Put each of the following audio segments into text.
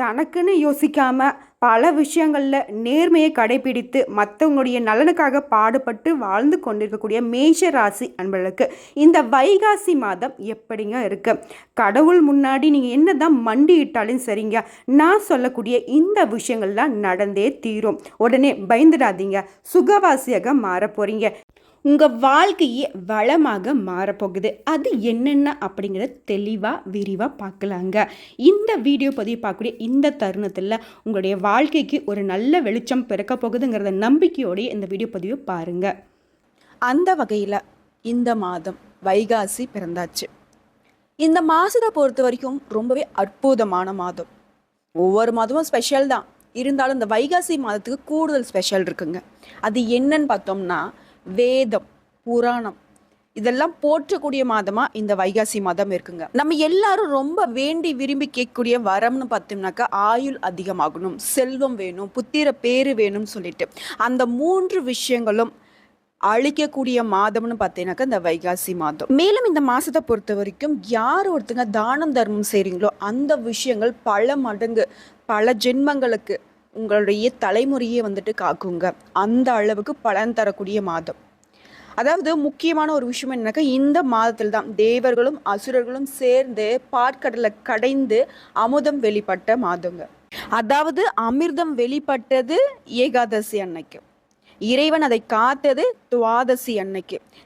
தனக்குன்னு யோசிக்காமல் பல விஷயங்களில் நேர்மையை கடைபிடித்து மற்றவங்களுடைய நலனுக்காக பாடுபட்டு வாழ்ந்து கொண்டிருக்கக்கூடிய மேஷ ராசி அன்பர்களுக்கு இந்த வைகாசி மாதம் எப்படிங்க இருக்குது கடவுள் முன்னாடி நீங்கள் என்ன தான் மண்டியிட்டாலும் சரிங்க. நான் சொல்லக்கூடிய இந்த விஷயங்கள்லாம் நடந்தே தீரும். உடனே பயந்துடாதீங்க. சுகவாசியாக மாற உங்கள் வாழ்க்கையே வளமாக மாறப்போகுது. அது என்னென்ன அப்படிங்கிறத தெளிவாக விரிவாக பார்க்கலாங்க. இந்த வீடியோ பதிவு பார்க்கக்கூடிய இந்த தருணத்தில் உங்களுடைய வாழ்க்கைக்கு ஒரு நல்ல வெளிச்சம் பிறக்க போகுதுங்கிறத நம்பிக்கையோடய இந்த வீடியோ பதிவை பாருங்கள் அந்த வகையில் இந்த மாதம் வைகாசி பிறந்தாச்சு. இந்த மாதத்தை பொறுத்த வரைக்கும் ரொம்பவே அற்புதமான மாதம். ஒவ்வொரு மாதமும் ஸ்பெஷல் தான். இருந்தாலும் இந்த வைகாசி மாதத்துக்கு கூடுதல் ஸ்பெஷல் இருக்குங்க. அது என்னன்னு பார்த்தோம்னா வேதம் புராணம் இதெல்லாம் போற்றக்கூடிய மாதமா இந்த வைகாசி மாதம் இருக்குங்க. நம்ம எல்லாரும் ரொம்ப வேண்டி விரும்பி கேட்கக்கூடிய வரம்னு பார்த்தோம்னாக்கா ஆயுள் அதிகமாகணும் செல்வம் வேணும் புத்திர பேரு வேணும்னு சொல்லிட்டு. அந்த மூன்று விஷயங்களும் அழிக்கக்கூடிய மாதம்னு பார்த்தீங்கன்னாக்கா இந்த வைகாசி மாதம். மேலும் இந்த மாதத்தை பொறுத்த வரைக்கும் யார் ஒருத்தங்க தானம் தர்மம் செய்கிறீங்களோ அந்த விஷயங்கள் பல மடங்கு பல ஜென்மங்களுக்கு உங்களுடைய தலைமுறையே வந்துட்டு காக்குங்க. அந்த அளவுக்கு பலன் தரக்கூடிய மாதம். அதாவது முக்கியமான ஒரு விஷயம் என்னன்னாக்கா இந்த மாதத்தில் தான் தேவர்களும் அசுரர்களும் சேர்ந்து பாற்கடலை கடைந்து அமுதம் வெளிப்பட்ட மாதங்க. அதாவது அமிர்தம் வெளிப்பட்டது ஏகாதசி அன்னைக்கு. இறைவன் அதை காத்தது துவாதசி அன்னைக்கு.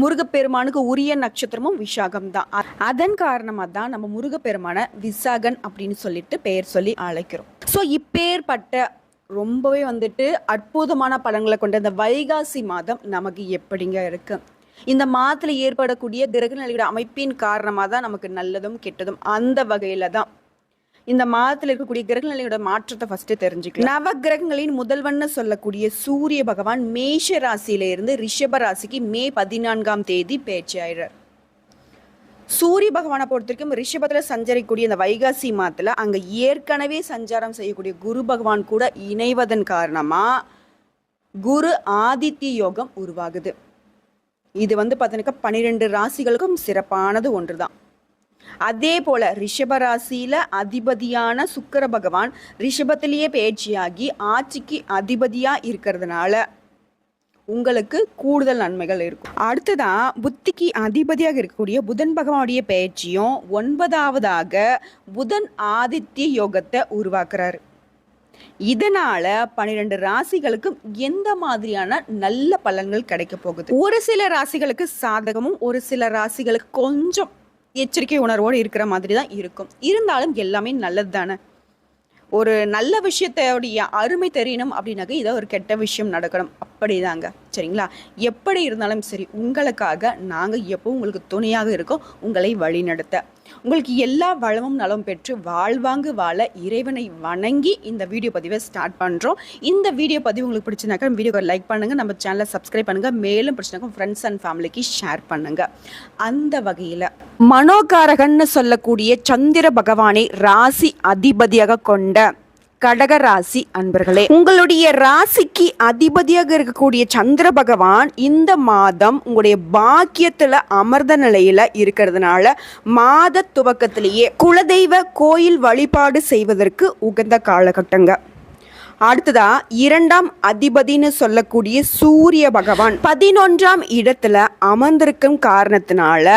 முருகப்பெருமானுக்கு உரிய நட்சத்திரமும் விசாகம் தான் அதன் காரணமாக தான் நம்ம முருகப்பெருமானை விசாகன் அப்படின்னு சொல்லிட்டு பெயர் சொல்லி அழைக்கிறோம். ஸோ இப்பேற்பட்ட ரொம்பவே வந்துட்டு அற்புதமான பலன்களை கொண்ட இந்த வைகாசி மாதம் நமக்கு எப்படிங்க இருக்கு? இந்த மாதத்தில் ஏற்படக்கூடிய கிரகநிலையோட அமைப்பின் காரணமாக தான் நமக்கு நல்லதும் கெட்டதும் அந்த வகையில் தான் இந்த மாதத்தில் இருக்கக்கூடிய கிரகநிலையோட மாற்றத்தை ஃபர்ஸ்ட் தெரிஞ்சுக்கலாம். நவ கிரகங்களின் முதல்வன்னு சொல்லக்கூடிய சூரிய பகவான் மேஷ ராசியில இருந்து ரிஷப ராசிக்கு மே பதினான்காம் தேதி பேச்சு ஆயிடுறார். சூரிய பகவானை பொறுத்த வரைக்கும் ரிஷபத்தில் சஞ்சரிக்கக்கூடிய இந்த வைகாசி மாதத்தில் அங்கே ஏற்கனவே சஞ்சாரம் செய்யக்கூடிய குரு பகவான் கூட இணைவதன் காரணமாக குரு ஆதித்ய யோகம் உருவாகுது. இது வந்து பார்த்தீங்கன்னா பன்னிரெண்டு ராசிகளுக்கும் சிறப்பானது ஒன்று தான் அதே போல ரிஷபராசியில அதிபதியான சுக்கர பகவான் ரிஷபத்திலேயே பேச்சியாகி ஆட்சிக்கு அதிபதியா இருக்கிறதுனால உங்களுக்கு கூடுதல் நன்மைகள் இருக்கும். அடுத்ததான் புத்திக்கு அதிபதியாக இருக்கக்கூடிய புதன் பகவானுடைய பயிற்சியும் ஒன்பதாவதாக புதன் ஆதித்ய யோகத்தை உருவாக்குறாரு. இதனால பன்னிரெண்டு ராசிகளுக்கும் எந்த மாதிரியான நல்ல பலன்கள் கிடைக்க போகுது? ஒரு சில ராசிகளுக்கு சாதகமும் ஒரு சில ராசிகளுக்கு கொஞ்சம் எச்சரிக்கை உணர்வோடு இருக்கிற மாதிரி தான் இருக்கும். இருந்தாலும் எல்லாமே நல்லது தானே ஒரு நல்ல விஷயத்தோடைய அருமை தெரியணும் அப்படின்னாக்க இதை ஒரு கெட்ட விஷயம் நடக்கணும். அப்படிதாங்க. சரிங்களா? எப்படி இருந்தாலும் சரி உங்களுக்காக நாங்கள் எப்போ உங்களுக்கு துணையாக இருக்கோம். உங்களை வழிநடத்த. உங்களுக்கு எல்லா வளமும் நலம் பெற்று வாழ்வாங்கு வாழ இறைவனை வணங்கி இந்த வீடியோ பதிவை ஸ்டார்ட் பண்ணுறோம் இந்த வீடியோ பதிவு உங்களுக்கு பிடிச்சிருந்தாக்கா வீடியோவை லைக் பண்ணுங்கள் நம்ம சேனலை சப்ஸ்கிரைப் பண்ணுங்கள் மேலும் பிடிச்சினாக்கா ஃப்ரெண்ட்ஸ் அண்ட் ஃபேமிலிக்கு ஷேர் பண்ணுங்கள் அந்த வகையில் மனோகாரகன்னு சொல்லக்கூடிய சந்திர பகவானை ராசி அதிபதியாக கொண்ட கடக ராசி அன்பர்களே உங்களுடைய ராசிக்கு அதிபதியாக இருக்கக்கூடிய சந்திர பகவான் இந்த மாதம் உங்களுடைய பாக்கியத்துல அமர்ந்த நிலையில இருக்கிறதுனால மாத துவக்கத்திலேயே குலதெய்வ கோயில் வழிபாடு செய்வதற்கு உகந்த காலகட்டங்க. அடுத்ததா இரண்டாம் அதிபதின்னு சொல்லக்கூடிய சூரிய பகவான் பதினொன்றாம் இடத்துல அமர்ந்திருக்கும் காரணத்தினால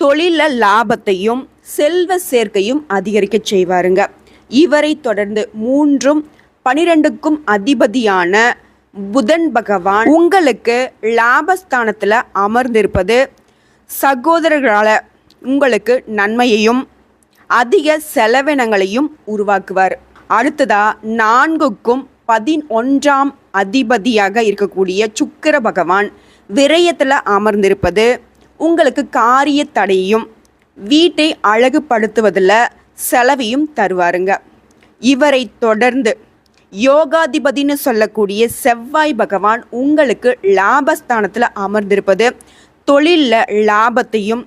தொழில லாபத்தையும் செல்வ சேர்க்கையும் அதிகரிக்க செய்வாருங்க. இவரை தொடர்ந்து மூன்றும் பனிரெண்டுக்கும் அதிபதியான புதன் பகவான் உங்களுக்கு லாபஸ்தானத்தில் அமர்ந்திருப்பது சகோதரர்களால் உங்களுக்கு நன்மையையும் அதிக செலவினங்களையும் உருவாக்குவார். அடுத்ததா நான்குக்கும் பதினொன்றாம் அதிபதியாக இருக்கக்கூடிய சுக்கிர பகவான் விரயத்தில் அமர்ந்திருப்பது உங்களுக்கு காரிய தடையும் வீட்டை அழகுபடுத்துவதில் செலவையும் தருவாருங்க. இவரை தொடர்ந்து யோகாதிபதின்னு சொல்லக்கூடிய செவ்வாய் பகவான் உங்களுக்கு லாபஸ்தானத்தில் அமர்ந்திருப்பது. தொழிலில் லாபத்தையும்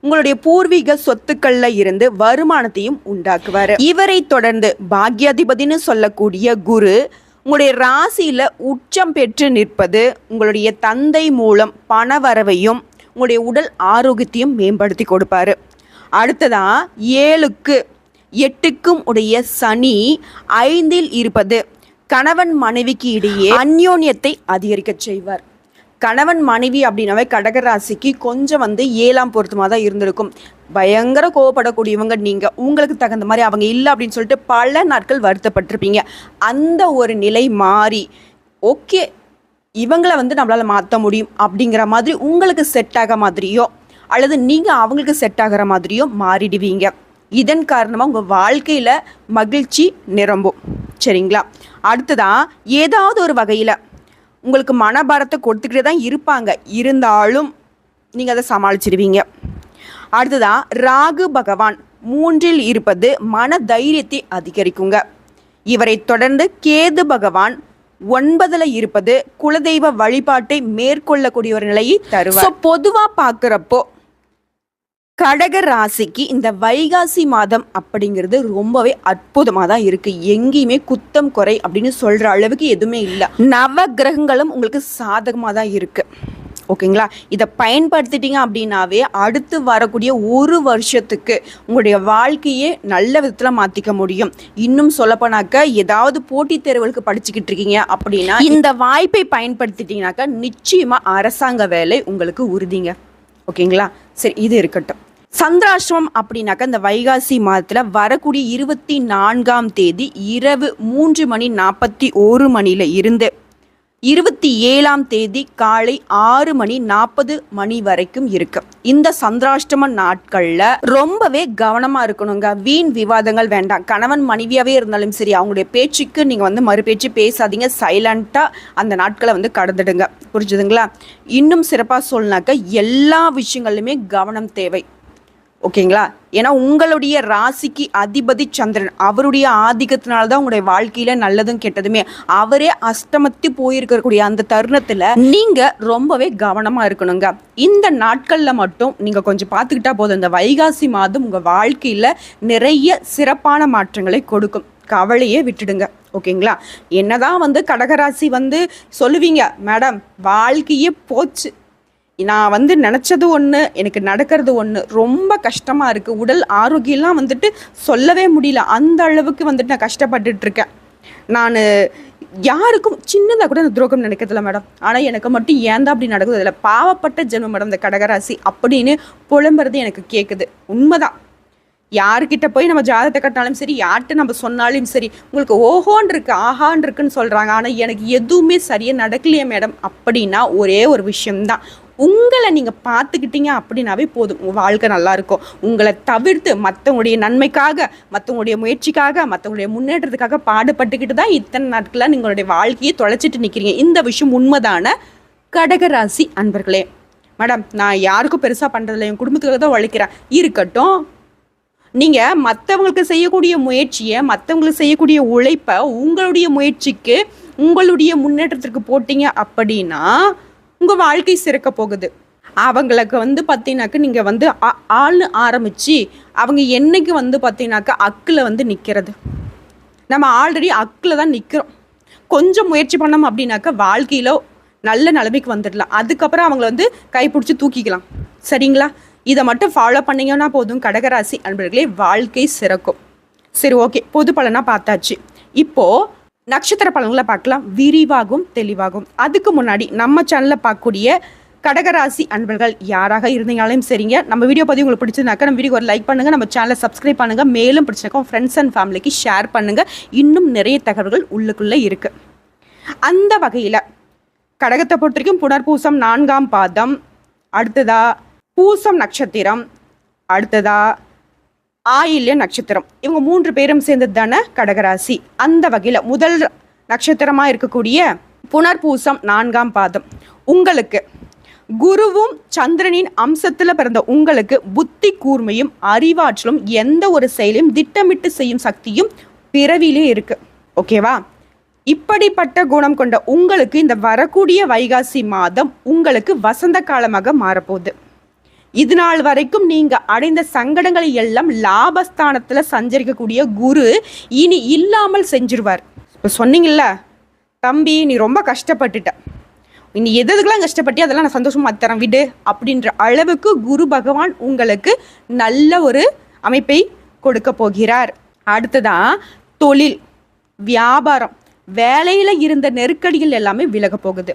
உங்களுடைய பூர்வீக சொத்துக்கள்ல இருந்து வருமானத்தையும் உண்டாக்குவார். இவரை தொடர்ந்து பாக்யாதிபதினு சொல்லக்கூடிய குரு உங்களுடைய ராசியில உச்சம் பெற்று நிற்பது உங்களுடைய தந்தை மூலம் பணவரவையும் உங்களுடைய உடல் ஆரோக்கியத்தையும் மேம்படுத்தி கொடுப்பாரு. அடுத்ததா ஏழுக்கு எட்டுக்கும் உடைய சனி ஐந்தில் இருப்பது. கணவன் மனைவிக்கு இடையே அந்யோன்யத்தை அதிகரிக்க செய்வார். கணவன் மனைவி அப்படின்னாவே கடகராசிக்கு கொஞ்சம் வந்து ஏழாம் பொருத்தமாக தான் இருந்திருக்கும். பயங்கர கோவப்படக்கூடியவங்க நீங்கள் உங்களுக்கு தகுந்த மாதிரி அவங்க இல்லை அப்படின்னு சொல்லிட்டு பல நாட்கள் வருத்தப்பட்டிருப்பீங்க. அந்த ஒரு நிலை மாறி ஓகே இவங்களை வந்து நம்மளால் மாற்ற முடியும் அப்படிங்கிற மாதிரி உங்களுக்கு செட் ஆக மாதிரியோ அல்லது நீங்கள் அவங்களுக்கு செட் ஆகிற மாதிரியோ மாறிடுவீங்க. இதன் காரணமாக உங்கள் வாழ்க்கையில் மகிழ்ச்சி நிரம்பும். சரிங்களா? அடுத்ததான் ஏதாவது ஒரு வகையில் உங்களுக்கு மனபாரத்தை கொடுத்துக்கிட்டே தான் இருப்பாங்க. இருந்தாலும் நீங்கள் அதை சமாளிச்சிடுவீங்க அடுத்ததாக ராகு பகவான் மூன்றில் இருப்பது மன தைரியத்தை அதிகரிக்குங்க. இவரை தொடர்ந்து கேது பகவான் ஒன்பதில் இருப்பது குலதெய்வ வழிபாட்டை மேற்கொள்ளக்கூடிய ஒரு நிலையை தருவார். பொதுவாக பார்க்குறப்போ கடக ராசிக்கு இந்த வைகாசி மாதம் அப்படிங்கிறது ரொம்பவே அற்புதமாக தான் இருக்கு. எங்கேயுமே குத்தம் குறை அப்படின்னு சொல்ற அளவுக்கு எதுவுமே இல்லை. நவ கிரகங்களும் உங்களுக்கு சாதகமாக தான் இருக்கு. ஓகேங்களா? இதை பயன்படுத்திட்டீங்க அப்படின்னாவே அடுத்து வரக்கூடிய ஒரு வருஷத்துக்கு உங்களுடைய வாழ்க்கையே நல்ல விதத்தில் மாற்றிக்க முடியும். இன்னும் சொல்லப்போனாக்க ஏதாவது போட்டித் தேர்வுகளுக்கு படிச்சுக்கிட்டு இருக்கீங்க அப்படின்னா இந்த வாய்ப்பை பயன்படுத்திட்டீங்கனாக்கா நிச்சயமாக அரசாங்க வேலை உங்களுக்கு உறுதிங்க. ஓகேங்களா? சரி இது இருக்கட்டும். சந்திராஷ்டிரமம் அப்படின்னாக்கா இந்த வைகாசி மாதத்தில் வரக்கூடிய இருபத்தி நான்காம் தேதி இரவு மூன்று மணி நாற்பத்தி ஒரு மணியில் இருந்து இருபத்தி ஏழாம் தேதி காலை ஆறு மணி நாற்பது மணி வரைக்கும் இருக்கு. இந்த சந்திராஷ்டம நாட்கள்ல ரொம்பவே கவனமா இருக்கணுங்க. வீண் விவாதங்கள் வேண்டாம். கணவன் மனைவியாவே இருந்தாலும் சரி அவங்களுடைய பேச்சுக்கு நீங்க வந்து மறுபேச்சு பேசாதீங்க. சைலண்டா அந்த நாட்களை வந்து கடந்துடுங்க. புரிஞ்சுதுங்களா? இன்னும் சிறப்பாக சொல்லனாக்க எல்லா விஷயங்களுமே கவனம் தேவை. ஓகேங்களா? ஏன்னா உங்களுடைய ராசிக்கு அதிபதி சந்திரன். அவருடைய ஆதிக்கத்தினால தான் உங்களுடைய வாழ்க்கையில நல்லதும் கெட்டதுமே. அவரே அஸ்தமத்தி போயிருக்கக்கூடிய அந்த தருணத்துல நீங்க ரொம்பவே கவனமா இருக்கணுங்க. இந்த நாட்கள்ல மட்டும் நீங்க கொஞ்சம் பார்த்துக்கிட்டா போதும். இந்த வைகாசி மாதம் உங்க வாழ்க்கையில நிறைய சிறப்பான மாற்றங்களை கொடுக்கும். கவலையே விட்டுடுங்க. ஓகேங்களா? என்னதான் வந்து கடகராசி வந்து சொல்லுவீங்க மேடம் வாழ்க்கையே போச்சு. நான் வந்து நினச்சது ஒன்று எனக்கு நடக்கிறது ஒன்று ரொம்ப கஷ்டமாக இருக்குது உடல் ஆரோக்கியம்லாம் வந்துட்டு சொல்லவே முடியல. அந்த அளவுக்கு வந்துட்டு நான் கஷ்டப்பட்டுட்டு இருக்கேன். நான் யாருக்கும் சின்னதாக கூட அந்த துரோகம் நினைக்கிறதில்ல மேடம். ஆனால் எனக்கு மட்டும் ஏன் தான் அப்படி நடக்குது? அதில் பாவப்பட்ட ஜென்மம் மேடம் இந்த கடகராசி அப்படின்னு புலம்புறது எனக்கு கேட்குது உண்மைதான். யார்கிட்ட போய் நம்ம ஜாதகத்தை கட்டினாலும் சரி யார்கிட்ட நம்ம சொன்னாலும் சரி உங்களுக்கு ஓஹோன் இருக்கு ஆஹான் இருக்குன்னு சொல்கிறாங்க ஆனால் எனக்கு எதுவுமே சரியாக நடக்கலையே மேடம். அப்படின்னா ஒரே ஒரு விஷயம்தான். உங்களை நீங்கள் பார்த்துக்கிட்டீங்க அப்படின்னாவே போதும். உங்கள் வாழ்க்கை நல்லாயிருக்கும் உங்களை தவிர்த்து மற்றவங்களுடைய நன்மைக்காக மற்றவங்களுடைய முயற்சிக்காக மற்றவங்களுடைய முன்னேற்றத்துக்காக பாடுபட்டுக்கிட்டு தான் இத்தனை நாட்களாக நீங்களுடைய வாழ்க்கையை தொலைச்சிட்டு நிற்கிறீங்க இந்த விஷயம் உண்மைதான? கடகராசி அன்பர்களே மேடம் நான் யாருக்கும் பெருசாக பண்ணுறதில்ல என் குடும்பத்துக்காக தான் உழைக்கிறேன். இருக்கட்டும். நீங்கள் மற்றவங்களுக்கு செய்யக்கூடிய முயற்சியை மற்றவங்களுக்கு செய்யக்கூடிய உழைப்பை உங்களுடைய முயற்சிக்கு உங்களுடைய முன்னேற்றத்திற்கு போட்டீங்க அப்படின்னா உங்கள் வாழ்க்கை சிறக்க போகுது. அவங்களுக்கு வந்து பார்த்தீங்கன்னாக்க நீங்கள் வந்து ஆ- ஆள்னு ஆரம்பித்து அவங்க என்னைக்கு வந்து பார்த்தீங்கன்னாக்கா அக்கில் வந்து நிற்கிறது நம்ம ஆல்ரெடி அக்கில் தான் நிற்கிறோம் கொஞ்சம் முயற்சி பண்ணோம் அப்படின்னாக்கா வாழ்க்கையில் நல்ல நிலைமைக்கு வந்துடலாம். அதுக்கப்புறம் அவங்கள வந்து கைப்பிடிச்சி தூக்கிக்கலாம். சரிங்களா? இதை மட்டும் ஃபாலோ பண்ணிங்கன்னா போதும். கடகராசி அன்பர்களே வாழ்க்கை சிறக்கும். சரி ஓகே பொது பலனாக பார்த்தாச்சு. இப்போது நட்சத்திர பலன்களை பார்க்கலாம். விரிவாகும் தெளிவாகும். அதுக்கு முன்னாடி நம்ம சேனலில் பார்க்கக்கூடிய கடகராசி அன்பர்கள் யாராக இருந்தீங்களாலும் சரிங்க. நம்ம வீடியோ பதிவு உங்களுக்கு பிடிச்சிருந்தாக்கா நம்ம வீடியோ ஒரு லைக் பண்ணுங்கள் நம்ம சேனலை சப்ஸ்கிரைப் பண்ணுங்கள் மேலும் பிடிச்சிருக்கோம் ஃப்ரெண்ட்ஸ் அண்ட் ஃபேமிலிக்கு ஷேர் பண்ணுங்க. இன்னும் நிறைய தகவல்கள் உள்ளுக்குள்ளே இருக்குது அந்த வகையில் கடகத்தை பொறுத்த வரைக்கும் புனர்பூசம் நான்காம் பாதம். அடுத்ததா பூசம் நட்சத்திரம். அடுத்ததா ஆயில்ய நட்சத்திரம். இவங்க மூன்று பேரும் சேர்ந்தது தானே கடகராசி. அந்த வகையில் முதல் நட்சத்திரமாக இருக்கக்கூடிய புனர்பூசம் நான்காம் பாதம். உங்களுக்கு குருவும் சந்திரனின் அம்சத்தில் பிறந்த உங்களுக்கு புத்தி கூர்மையும் அறிவாற்றலும் எந்த ஒரு செயலையும் திட்டமிட்டு செய்யும் சக்தியும் பிறவிலே இருக்கு. ஓகேவா இப்படிப்பட்ட குணம் கொண்ட உங்களுக்கு இந்த வரக்கூடிய வைகாசி மாதம் உங்களுக்கு வசந்த காலமாக மாறப்போகுது. இது நாள் வரைக்கும் நீங்க அடைந்த சங்கடங்களை எல்லாம் லாபஸ்தானத்துல சஞ்சரிக்கக்கூடிய குரு இனி இல்லாமல் செஞ்சிருவார். இப்போ சொன்னீங்கல்ல தம்பி நீ ரொம்ப கஷ்டப்பட்டுட்ட. நீ எது எதுக்கெல்லாம் கஷ்டப்பட்டி அதெல்லாம் நான் சந்தோஷமா தரேன் விடு அப்படின்ற அளவுக்கு குரு பகவான் உங்களுக்கு நல்ல ஒரு அமைப்பை கொடுக்க போகிறார். அடுத்ததான் தொழில் வியாபாரம். வேலையில் இருந்த நெருக்கடிகள் எல்லாமே விலக போகுது.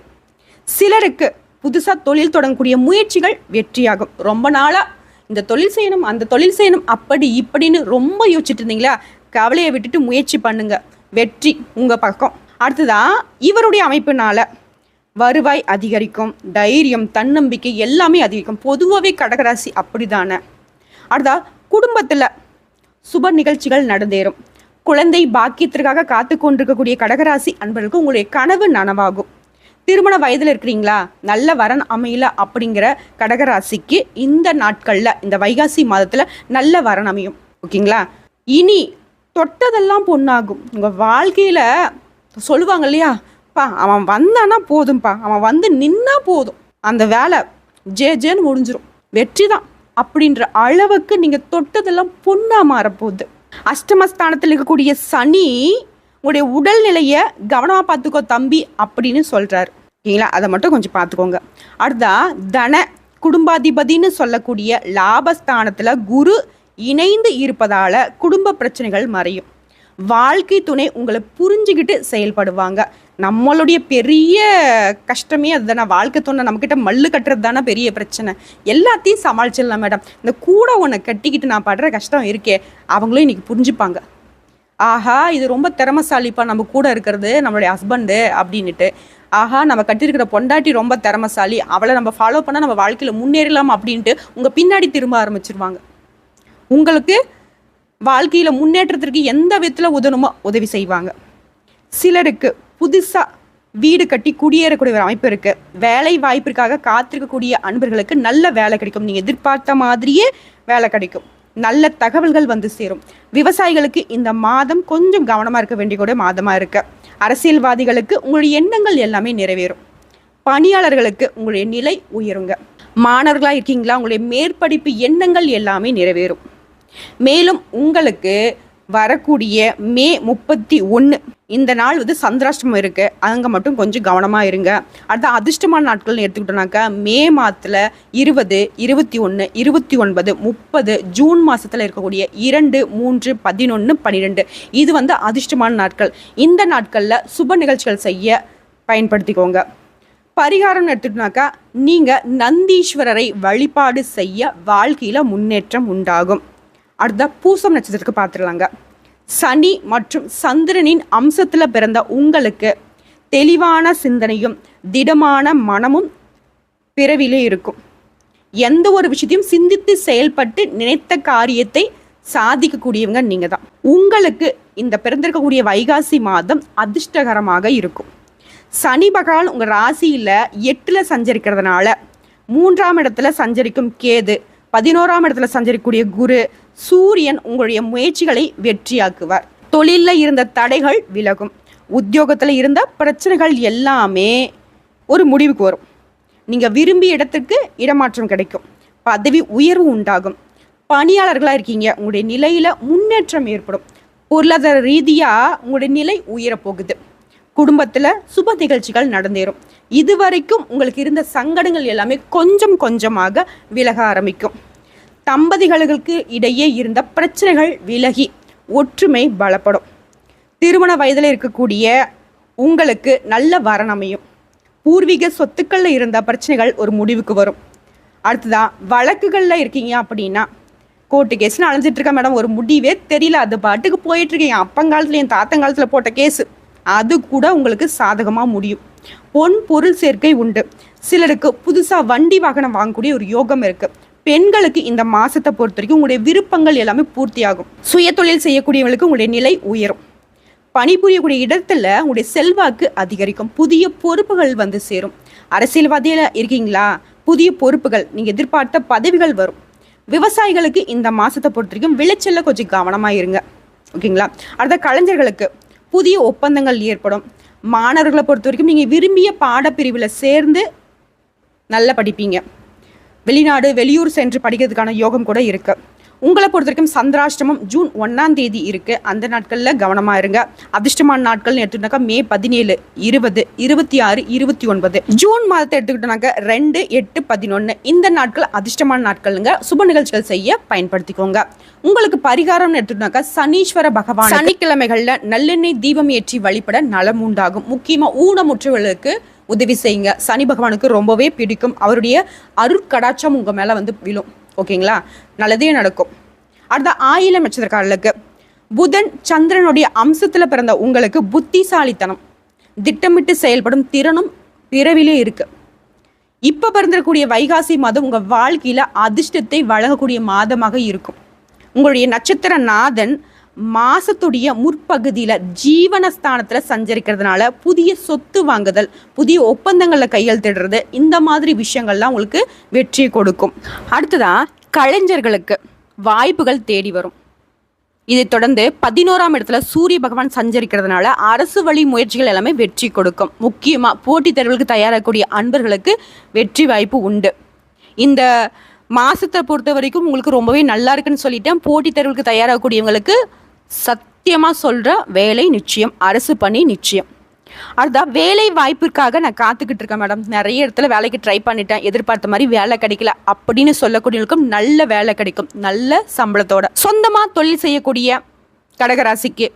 சிலருக்கு புதுசாக தொழில் தொடங்கக்கூடிய முயற்சிகள் வெற்றியாகும். ரொம்ப நாளாக இந்த தொழில் செய்யணும் அந்த தொழில் செய்யணும் அப்படி இப்படின்னு ரொம்ப யோசிச்சுட்டு இருந்தீங்களா? கவலையை விட்டுட்டு முயற்சி பண்ணுங்க. வெற்றி உங்கள் பக்கம். அடுத்ததான் இவருடைய அமைப்பினால் வருவாய் அதிகரிக்கும் தைரியம் தன்னம்பிக்கை எல்லாமே அதிகரிக்கும். பொதுவாகவே கடகராசி அப்படிதானே. அடுத்தா குடும்பத்தில் சுப நிகழ்ச்சிகள் நடந்தேறும். குழந்தை பாக்கியத்திற்காக காத்து கொண்டிருக்கக்கூடிய கடகராசி அன்பர்களுக்கு உங்களுடைய கனவு நனவாகும். திருமண வயதில் இருக்கிறீங்களா? நல்ல வரன் அமையல அப்படிங்கிற கடகராசிக்கு இந்த நாட்களில் இந்த வைகாசி மாதத்தில் நல்ல வரன் அமையும். ஓகேங்களா? இனி தொட்டதெல்லாம் பொண்ணாகும். உங்கள் வாழ்க்கையில் சொல்லுவாங்க இல்லையா? பா அவன் வந்தானா போதும்ப்பா அவன் வந்து நின்னா போதும். அந்த வேலை ஜே ஜேன்னு முடிஞ்சிடும் வெற்றி தான் அப்படின்ற அளவுக்கு நீங்கள் தொட்டதெல்லாம் பொண்ணாக மாறப்போகுது. அஷ்டமஸ்தானத்தில் இருக்கக்கூடிய சனி உங்களுடைய உடல்நிலையை கவனமாக பார்த்துக்கோ தம்பி அப்படின்னு சொல்கிறாரு ஓகேங்களா? அதை மட்டும் கொஞ்சம் பார்த்துக்கோங்க. அடுத்தா தன குடும்பாதிபதின்னு சொல்லக்கூடிய லாபஸ்தானத்தில் குரு இணைந்து இருப்பதால் குடும்ப பிரச்சனைகள் மறையும். வாழ்க்கை துணை உங்களை புரிஞ்சுக்கிட்டு செயல்படுவாங்க. நம்மளுடைய பெரிய கஷ்டமே அதுதானே. வாழ்க்கை துணை நம்மக்கிட்ட மல்லு கட்டுறது தானே பெரிய பிரச்சனை. எல்லாத்தையும் சமாளிச்சிடலாம் மேடம். இந்த கூட உன்னை கட்டிக்கிட்டு நான் படுற கஷ்டம் இருக்கே. அவங்களும் இன்றைக்கி புரிஞ்சுப்பாங்க. ஆஹா இது ரொம்ப திறமசாலிப்பா நம்ம கூட இருக்கிறது நம்மளுடைய ஹஸ்பண்டு அப்படின்னுட்டு. ஆஹா நம்ம கட்டியிருக்கிற பொண்டாட்டி ரொம்ப திறமசாலி அவளை நம்ம ஃபாலோ பண்ணால் நம்ம வாழ்க்கையில் முன்னேறலாம் அப்படின்ட்டு உங்கள் பின்னாடி திரும்ப ஆரம்பிச்சிருவாங்க. உங்களுக்கு வாழ்க்கையில் முன்னேற்றத்திற்கு எந்த விதத்தில் உதணுமோ உதவி செய்வாங்க. சிலருக்கு புதுசாக வீடு கட்டி குடியேறக்கூடிய ஒரு அமைப்பு இருக்குது வேலை வாய்ப்பிற்காக காத்திருக்கக்கூடிய அன்பர்களுக்கு நல்ல வேலை கிடைக்கும். நீங்கள் எதிர்பார்த்த மாதிரியே வேலை கிடைக்கும். நல்ல தகவல்கள் வந்து சேரும். விவசாயிகளுக்கு இந்த மாதம் கொஞ்சம் கவனமாக இருக்க வேண்டிய கூட மாதமாக இருக்கு. அரசியல்வாதிகளுக்கு உங்களுடைய எண்ணங்கள் எல்லாமே நிறைவேறும். பணியாளர்களுக்கு உங்களுடைய நிலை உயருங்க. மாணவர்களாக இருக்கீங்களா? உங்களுடைய மேற்படிப்பு எண்ணங்கள் எல்லாமே நிறைவேறும். மேலும் உங்களுக்கு வரக்கூடிய மே முப்பத்தி ஒன்று இந்த நாள் வந்து சந்திராஷ்டமம் இருக்குது அங்கே மட்டும் கொஞ்சம் கவனமாக இருங்க. அடுத்த அதிர்ஷ்டமான நாட்கள்னு எடுத்துக்கிட்டோம்னாக்கா மே மாதத்தில் இருபது இருபத்தி ஒன்று இருபத்தி ஒன்பது முப்பது ஜூன் மாதத்தில் இருக்கக்கூடிய இரண்டு மூன்று பதினொன்று பன்னிரெண்டு இது வந்து அதிர்ஷ்டமான நாட்கள். இந்த நாட்களில் சுப நிகழ்ச்சிகள் செய்ய பயன்படுத்திக்கோங்க. பரிகாரம்னு எடுத்துட்டோம்னாக்கா நீங்கள் நந்தீஸ்வரரை வழிபாடு செய்ய வாழ்க்கையில் முன்னேற்றம் உண்டாகும். அடுத்த பூசம் நட்சத்திரத்துக்கு பார்த்துடலாங்க. சனி மற்றும் சந்திரனின் அம்சத்தில் பிறந்த உங்களுக்கு தெளிவான சிந்தனையும் திடமான மனமும் பிறவிலே இருக்கும். எந்த ஒரு விஷயத்தையும் சிந்தித்து செயல்பட்டு நினைத்த காரியத்தை சாதிக்கக்கூடியவங்க நீங்கள் தான் உங்களுக்கு இந்த பிறந்திருக்கக்கூடிய வைகாசி மாதம் அதிர்ஷ்டகரமாக இருக்கும். சனி பகவான் உங்கள் ராசியில் எட்டில் சஞ்சரிக்கிறதுனால மூன்றாம் இடத்துல சஞ்சரிக்கும் கேது பதினோராம் இடத்துல சஞ்சரிக்கக்கூடிய குரு சூரியன் உங்களுடைய முயற்சிகளை வெற்றியாக்குவார். தொழிலில் இருந்த தடைகள் விலகும். உத்தியோகத்தில் இருந்த பிரச்சனைகள் எல்லாமே ஒரு முடிவுக்கு வரும். நீங்கள் விரும்பிய இடத்துக்கு இடமாற்றம் கிடைக்கும். பதவி உயர்வு உண்டாகும். பணியாளர்களாக இருக்கீங்க. உங்களுடைய நிலையில் முன்னேற்றம் ஏற்படும். பொருளாதார ரீதியாக உங்களுடைய நிலை உயரப்போகுது. குடும்பத்தில் சுப நிகழ்ச்சிகள் நடந்தேறும். இதுவரைக்கும் உங்களுக்கு இருந்த சங்கடங்கள் எல்லாமே கொஞ்சம் கொஞ்சமாக விலக ஆரம்பிக்கும். தம்பதிகளுக்கு இடையே இருந்த பிரச்சனைகள் விலகி ஒற்றுமை பலப்படும். திருமண வயதில் இருக்கக்கூடிய உங்களுக்கு நல்ல வரன் அமையும். பூர்வீக சொத்துக்களில் இருந்த பிரச்சனைகள் ஒரு முடிவுக்கு வரும். அடுத்ததான் வழக்குகளில் இருக்கீங்க அப்படின்னா கோர்ட்டு கேஸ்னு அலைஞ்சிட்டு மேடம். ஒரு முடிவே தெரியல. அது பாட்டுக்கு போயிட்டுருக்கேன் என் அப்பங்காலத்தில் என் தாத்தங்காலத்தில் போட்ட கேஸு அது கூட உங்களுக்கு சாதகமாக முடியும். பொன் பொருள் சேர்க்கை உண்டு. சிலருக்கு புதுசாக வண்டி வாகனம் வாங்கக்கூடிய ஒரு யோகம் இருக்குது பெண்களுக்கு இந்த மாசத்தை பொறுத்த வரைக்கும் உங்களுடைய விருப்பங்கள் எல்லாமே பூர்த்தியாகும். சுய தொழில் செய்யக்கூடியவங்களுக்கு உங்களுடைய நிலை உயரும். பணிபுரியக்கூடிய இடத்துல உங்களுடைய செல்வாக்கு அதிகரிக்கும். புதிய பொறுப்புகள் வந்து சேரும். அரசியல்வாதியில் இருக்கீங்களா? புதிய பொறுப்புகள் நீங்கள் எதிர்பார்த்த பதவிகள் வரும். விவசாயிகளுக்கு இந்த மாதத்தை பொறுத்த வரைக்கும் விளைச்சலில் கொஞ்சம் கவனமாக இருங்க. ஓகேங்களா? அடுத்த கலைஞர்களுக்கு புதிய ஒப்பந்தங்கள் ஏற்படும். மாணவர்களை பொறுத்த வரைக்கும் நீங்கள் விரும்பிய பாடப்பிரிவில் சேர்ந்து நல்லா படிப்பீங்க. வெளிநாடு வெளியூர் சென்று படிக்கிறதுக்கான யோகம் கூட இருக்கு. உங்களை பொறுத்த வரைக்கும் சந்திராஷ்டமம் ஜூன் ஒன்றாம் தேதி இருக்கு. அந்த நாட்களில் கவனமாக இருங்க. அதிர்ஷ்டமான நாட்கள்னு எடுத்துக்கிட்டாக்கா மே பதினேழு இருபது இருபத்தி ஆறு இருபத்தி ஒன்பது. ஜூன் மாதத்தை எடுத்துக்கிட்டோம்னாக்க ரெண்டு எட்டு பதினொன்று இந்த நாட்கள் அதிர்ஷ்டமான நாட்களுங்க சுப நிகழ்ச்சிகள் செய்ய பயன்படுத்திக்கோங்க. உங்களுக்கு பரிகாரம்னு எடுத்துக்கிட்டோம்னாக்கா சனீஸ்வர பகவான் சனிக்கிழமைகளில் நல்லெண்ணெய் தீபம் ஏற்றி வழிபட நலம் உண்டாகும். முக்கியமாக ஊனமுற்றவர்களுக்கு உதவி செய்யுங்க. சனி பகவானுக்கு ரொம்பவே பிடிக்கும். அவருடைய அருட்கடாட்சம் உங்கள் மேலே வந்து விழும். ஓகேங்களா? நல்லதே நடக்கும். அடுத்த ஆயில நட்சத்திரக்காரர்களுக்கு புதன் சந்திரனுடைய அம்சத்தில் பிறந்த உங்களுக்கு புத்திசாலித்தனம் திட்டமிட்டு செயல்படும் திறனும் பிறவிலே இருக்கு. இப்போ பிறந்திருக்கக்கூடிய வைகாசி மாதம் உங்கள் வாழ்க்கையில் அதிர்ஷ்டத்தை வழங்கக்கூடிய மாதமாக இருக்கும். உங்களுடைய நட்சத்திர நாதன் மாசத்துடைய முற்பகுதியில் ஜீவனஸ்தானத்தில் சஞ்சரிக்கிறதுனால புதிய சொத்து வாங்குதல் புதிய ஒப்பந்தங்களில் கையெழுத்திடுறது இந்த மாதிரி விஷயங்கள்லாம் உங்களுக்கு வெற்றி கொடுக்கும். அடுத்ததாக கலைஞர்களுக்கு வாய்ப்புகள் தேடி வரும். இதைத் தொடர்ந்து பதினோராம் இடத்துல சூரிய பகவான் சஞ்சரிக்கிறதுனால அரசு வழி முயற்சிகள் எல்லாமே வெற்றி கொடுக்கும். முக்கியமாக போட்டித் தேர்வுகளுக்கு தயாராகக்கூடிய அன்பர்களுக்கு வெற்றி வாய்ப்பு உண்டு. இந்த மாசத்தை பொறுத்த வரைக்கும் உங்களுக்கு ரொம்பவே நல்லா இருக்குன்னு சொல்லிட்டேன். போட்டித் தேர்வுக்கு தயாராகக்கூடியவங்களுக்கு சத்தியமாக சொல்கிற வேலை நிச்சயம் அரசு பணி நிச்சயம். அதுதான் வேலை வாய்ப்பிற்காக நான் காத்துக்கிட்டு இருக்கேன் மேடம். நிறைய இடத்துல வேலைக்கு ட்ரை பண்ணிட்டேன். எதிர்பார்த்த மாதிரி வேலை கிடைக்கல அப்படின்னு சொல்லக்கூடியவங்களுக்கும் நல்ல வேலை கிடைக்கும். நல்ல சம்பளத்தோட. சொந்தமாக தொழில் செய்யக்கூடிய கடகராசிக்கு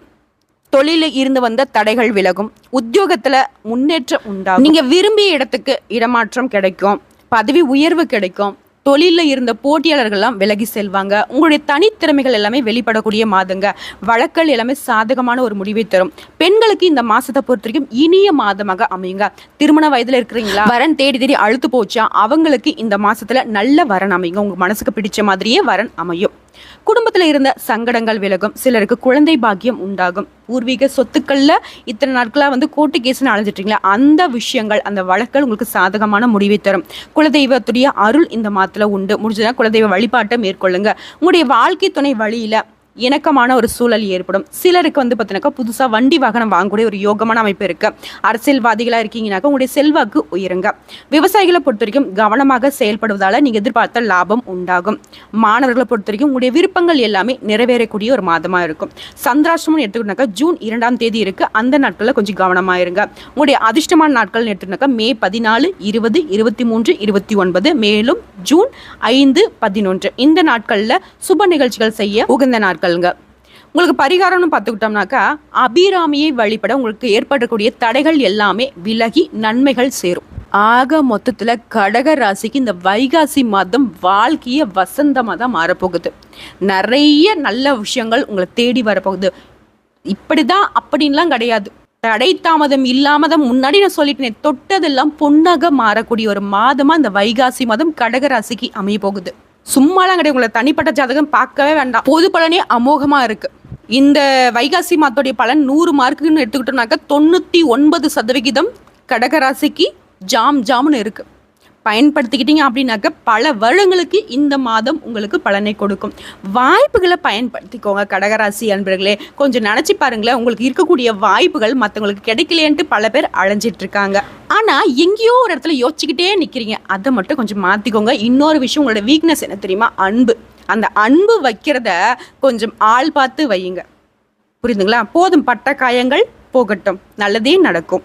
தொழிலில் இருந்து வந்த தடைகள் விலகும். உத்தியோகத்தில் முன்னேற்றம் உண்டாகும். நீங்கள் விரும்பிய இடத்துக்கு இடமாற்றம் கிடைக்கும். பதவி உயர்வு கிடைக்கும். தொழிலில் இருந்த போட்டியாளர்கள்லாம் விலகி செல்வாங்க. உங்களுடைய தனித்திறமைகள் எல்லாமே வெளிப்படக்கூடிய மாதங்க. வழக்கல் எல்லாமே சாதகமான ஒரு முடிவை தரும். பெண்களுக்கு இந்த மாதத்தை பொறுத்த வரைக்கும் இனிய மாதமாக அமையுங்க. திருமண வயதில் இருக்கிறீங்களா? வரன் தேடி தேடி அழுத்து போச்சா? அவங்களுக்கு இந்த மாதத்தில் நல்ல வரன் அமையுங்க. உங்கள் மனசுக்கு பிடிச்ச மாதிரியே வரன் அமையும். குடும்பத்தில் இருந்த சங்கடங்கள் விலகும். சிலருக்கு குழந்தை பாக்கியம் உண்டாகும். பூர்வீக சொத்துக்கள்ல இத்தனை நாட்களாக வந்து கோர்ட்டு கேஸ்னு அழைஞ்சிட்டீங்களா அந்த விஷயங்கள் அந்த வழக்கள் உங்களுக்கு சாதகமான முடிவை தரும். குலதெய்வத்துடைய அருள் இந்த மாதத்தில் உண்டு. முடிஞ்சதுன்னா குலதெய்வ வழிபாட்டை மேற்கொள்ளுங்க. உங்களுடைய வாழ்க்கை துணை வழியில் இணக்கமான ஒரு சூழல் ஏற்படும். சிலருக்கு வந்து பார்த்தீங்கன்னாக்கா புதுசாக வண்டி வாகனம் வாங்கக்கூடிய ஒரு யோகமான அமைப்பு இருக்கு. அரசியல்வாதிகளாக இருக்கீங்கனாக்கா உங்களுடைய செல்வாக்கு உயருங்க. விவசாயிகளை பொறுத்த வரைக்கும் கவனமாக செயல்படுவதால் நீங்கள் எதிர்பார்த்த லாபம் உண்டாகும். மாணவர்களை பொறுத்த வரைக்கும் உங்களுடைய விருப்பங்கள் எல்லாமே நிறைவேறக்கூடிய ஒரு மாதமாக இருக்கும். சந்திராஷ்டமம் எடுத்துக்கிட்டாக்கா ஜூன் இரண்டாம் தேதி இருக்கு. அந்த நாட்களில் கொஞ்சம் கவனமாக இருங்க. உங்களுடைய அதிர்ஷ்டமான நாட்கள்னு எடுத்துக்கிட்டாக்கா மே பதினாலு இருபது இருபத்தி மூன்று இருபத்தி ஒன்பது. மேலும் ஜூன் ஐந்து பதினொன்று. இந்த நாட்களில் சுப நிகழ்ச்சிகள் செய்ய உகந்த நாட்கள்ங்க. உங்களுக்கு பரிகாரம்னு பார்த்துக்கிட்டோம்னாக்கா அபிராமியை வழிபட உங்களுக்கு ஏற்படக்கூடிய தடைகள் எல்லாமே விலகி நன்மைகள் சேரும். ஆக மொத்தத்தில் கடக ராசிக்கு இந்த வைகாசி மாதம் வாழ்க்கைய வசந்தமாக தான் மாறப்போகுது. நிறைய நல்ல விஷயங்கள் உங்களை தேடி வரப்போகுது. இப்படி தான் அப்படின்லாம் கிடையாது. தடை தாமதம் இல்லாம தான் முன்னாடி நான் சொல்லிட்டேன் தொட்டதெல்லாம் பொண்ணாக மாறக்கூடிய ஒரு மாதமா இந்த வைகாசி மாதம் கடகராசிக்கு அமைய போகுது. சும்மாலாம் கிடையாது உங்களை தனிப்பட்ட ஜாதகம் பார்க்கவே வேண்டாம். பொது பலனே அமோகமா இருக்கு. இந்த வைகாசி மாதத்துடைய பலன் நூறு மார்க்குன்னு எடுத்துக்கிட்டோம்னாக்க தொண்ணூற்றி ஒன்பது சதவிகிதம் கடகராசிக்கு ஜாம் ஜாம்னு இருக்குது பயன்படுத்திக்கிட்டீங்க அப்படின்னாக்க பல வருடங்களுக்கு இந்த மாதம் உங்களுக்கு பலனை கொடுக்கும். வாய்ப்புகளை பயன்படுத்திக்கோங்க கடகராசி அன்பர்களே. கொஞ்சம் நினச்சி பாருங்களேன் உங்களுக்கு இருக்கக்கூடிய வாய்ப்புகள் மற்றவங்களுக்கு கிடைக்கலையன்ட்டு பல பேர் அலைஞ்சிட்டு இருக்காங்க ஆனால் எங்கேயோ ஒரு இடத்துல யோசிச்சுக்கிட்டே நிற்கிறீங்க அதை மட்டும் கொஞ்சம் மாற்றிக்கோங்க இன்னொரு விஷயம் உங்களோட வீக்னஸ் என்ன தெரியுமா? அன்பு. அந்த அன்பு வைக்கிறத கொஞ்சம் ஆள் பார்த்து வையுங்க. புரியுதுங்களா? போதும் பட்ட காயங்கள் போகட்டும். நல்லதே நடக்கும்.